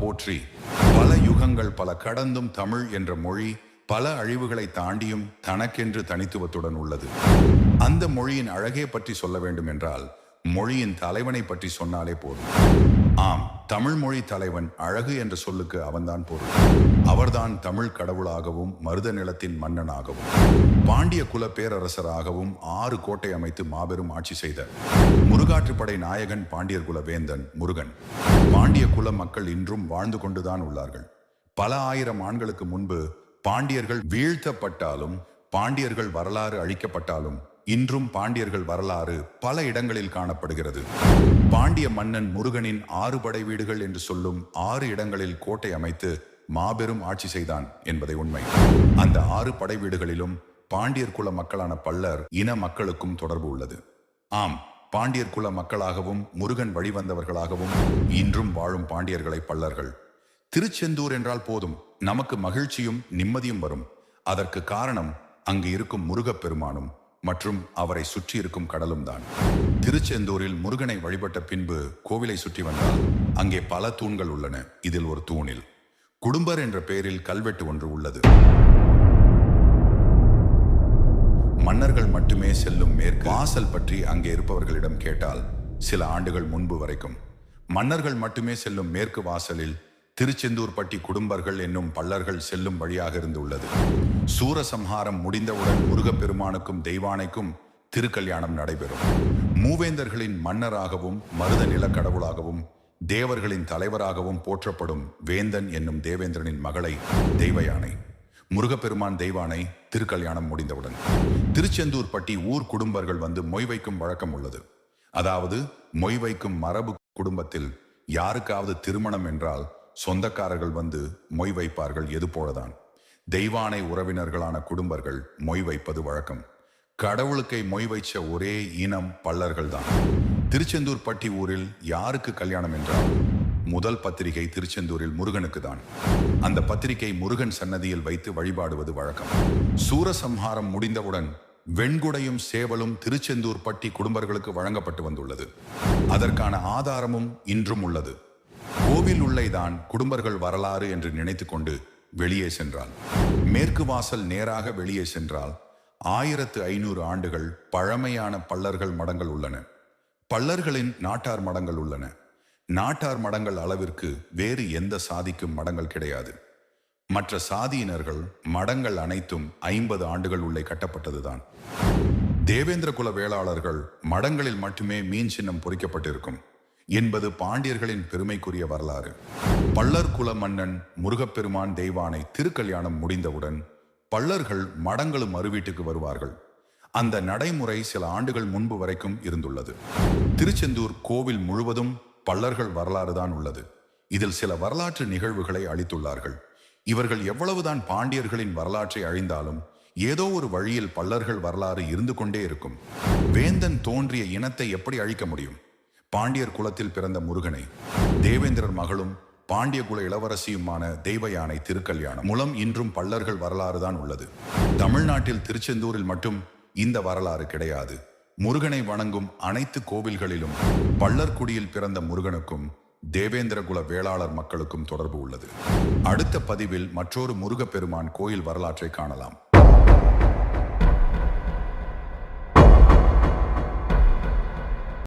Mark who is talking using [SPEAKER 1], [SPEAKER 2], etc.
[SPEAKER 1] போற்றி. பல யுகங்கள் பல கடந்தும் தமிழ் என்ற மொழி பல அழிவுகளை தாண்டியும் தனக்கென்று தனித்துவத்துடன் உள்ளது. அந்த மொழியின் அழகே பற்றி சொல்ல வேண்டும் என்றால் மொழியின் தலைவனை பற்றி சொன்னாலே போதும். ஆம் தமிழ் மொழி தலைவன் அழகு என்ற சொல்லுக்கு அவன்தான் பொருள். அவர்தான் தமிழ் கடவுளாகவும் மருத நிலத்தின் மன்னனாகவும் பாண்டிய குல பேரரசராகவும் ஆறு கோட்டை அமைத்து மாபெரும் ஆட்சி செய்த முருகாற்றுப்படை நாயகன் பாண்டியர் குல வேந்தன் முருகன். பாண்டிய குல மக்கள் இன்றும் வாழ்ந்து கொண்டுதான் உள்ளார்கள். பல ஆயிரம் ஆண்களுக்கு முன்பு பாண்டியர்கள் வீழ்த்தப்பட்டாலும் பாண்டியர்கள் வரலாறு அழிக்கப்பட்டாலும் இன்றும் பாண்டியர்கள் வரலாறு பல இடங்களில் காணப்படுகிறது. பாண்டிய மன்னன் முருகனின் ஆறு படை வீடுகள் என்று சொல்லும் ஆறு இடங்களில் கோட்டை அமைத்து மாபெரும் ஆட்சி செய்தான் என்பதை உண்மை. அந்த ஆறு படை வீடுகளிலும் பாண்டியர் குல மக்களான பல்லர் இன மக்களுக்கும் தொடர்பு உள்ளது. ஆம் பாண்டியர் குல மக்களாகவும் முருகன் வழிவந்தவர்களாகவும் இன்றும் வாழும் பாண்டியர்களை பல்லர்கள். திருச்செந்தூர் என்றால் போதும் நமக்கு மகிழ்ச்சியும் நிம்மதியும் வரும். அதற்கு காரணம் அங்கு இருக்கும் முருகப் பெருமானும். மற்றும் அவரை சுற்றி இருக்கும் கடலும் தான். திருச்செந்தூரில் முருகனை வழிபட்ட பின்பு கோவிலை சுற்றி வந்தால் அங்கே பல தூண்கள் உள்ளன. இதில் ஒரு தூணில் குடும்பர் என்ற பெயரில் கல்வெட்டு ஒன்று உள்ளது. மன்னர்கள் மட்டுமே செல்லும் மேற்கு. வாசல் பற்றி அங்கே இருப்பவர்களிடம் கேட்டால் சில ஆண்டுகள் முன்பு வரைக்கும் மன்னர்கள் மட்டுமே செல்லும் மேற்கு வாசலில் திருச்செந்தூர் பட்டி குடும்பர்கள் என்னும் பல்லர்கள் செல்லும் வழியாக இருந்துள்ளது. சூரசம்ஹாரம் முடிந்தவுடன் முருகப்பெருமானுக்கும் தெய்வானைக்கும் திருக்கல்யாணம் நடைபெறும். மூவேந்தர்களின் மன்னராகவும் மருத நிலக்கடவுளாகவும் தேவர்களின் தலைவராகவும் போற்றப்படும் வேந்தன் என்னும் தேவேந்திரனின் மகளை தெய்வயானை முருகப்பெருமான் தெய்வானை திருக்கல்யாணம் முடிந்தவுடன். திருச்செந்தூர் பட்டி ஊர் குடும்பர்கள் வந்து மொய் வைக்கும் வழக்கம் உள்ளது. அதாவது மொய் வைக்கும் மரபு குடும்பத்தில் யாருக்காவது திருமணம் என்றால் சொந்தக்காரர்கள் வந்து மொய் வைப்பார்கள் எது போலதான். தெய்வானை உறவினர்களான குடும்பர்கள் மொய் வைப்பது வழக்கம். கடவுளுக்கை மொய் வைச்ச ஒரே இனம் பல்லர்கள் தான் திருச்செந்தூர் பட்டி ஊரில் யாருக்கு கல்யாணம் என்றால் முதல் பத்திரிகை திருச்செந்தூரில் முருகனுக்கு தான் அந்த பத்திரிகை முருகன் சன்னதியில் வைத்து வழிபாடுவது வழக்கம். சூரசம்ஹாரம் முடிந்தவுடன் வெண்குடையும் சேவலும் திருச்செந்தூர் பட்டி குடும்பர்களுக்கு வழங்கப்பட்டு வந்துள்ளது. அதற்கான ஆதாரமும் இன்றும் உள்ளது. கோவில் உள்ளேதான் குடும்பர்கள் வரலாறு என்று நினைத்துக்கொண்டு வெளியே சென்றால் மேற்கு வாசல் நேராக வெளியே சென்றால் ஆயிரத்து ஐநூறு ஆண்டுகள் பழமையான பல்லர்கள் மடங்கள் உள்ளன. பல்லர்களின் நாட்டார் மடங்கள் உள்ளன. நாட்டார் மடங்கள் அளவிற்கு வேறு எந்த சாதிக்கும் மடங்கள் கிடையாது. மற்ற சாதியினர்கள் மடங்கள் அனைத்தும் ஐம்பது ஆண்டுகள் உள்ளே கட்டப்பட்டதுதான். தேவேந்திர குல வேளாளர்கள் மடங்களில் மட்டுமே மீன் சின்னம் பொறிக்கப்பட்டிருக்கும். என்பது பாண்டியர்களின் பெருமைக்குரிய வரலாறு. பல்லர் குல மன்னன் முருகப்பெருமான் தெய்வானை திருக்கல்யாணம் முடிந்தவுடன் பல்லர்கள் மடங்களும் மறுவீட்டுக்கு வருவார்கள். அந்த நடைமுறை சில ஆண்டுகள் முன்பு வரைக்கும் இருந்துள்ளது. திருச்செந்தூர் கோவில் முழுவதும் பல்லர்கள் வரலாறு தான் உள்ளது. இதில் சில வரலாற்று நிகழ்வுகளை அளித்துள்ளார்கள். இவர்கள் எவ்வளவுதான் பாண்டியர்களின் வரலாற்றை அழிந்தாலும் ஏதோ ஒரு வழியில் பல்லர்கள் வரலாறு இருந்து கொண்டே இருக்கும். வேந்தன் தோன்றிய இனத்தை எப்படி அழிக்க முடியும்? பாண்டியர் குலத்தில் பிறந்த முருகனை தேவேந்திரர் மகளும் பாண்டிய குல இளவரசியுமான தெய்வ யானை திருக்கல்யாணம். மூலம் இன்றும் பல்லர்கள் வரலாறு தான் உள்ளது. தமிழ்நாட்டில் திருச்செந்தூரில் மட்டும் இந்த வரலாறு கிடையாது. முருகனை வணங்கும் அனைத்து கோவில்களிலும் பல்லர்குடியில் பிறந்த முருகனுக்கும் தேவேந்திர குல வேளாளர் மக்களுக்கும் தொடர்பு உள்ளது. அடுத்த பதிவில் மற்றொரு முருகப்பெருமான் கோயில் வரலாற்றை காணலாம்.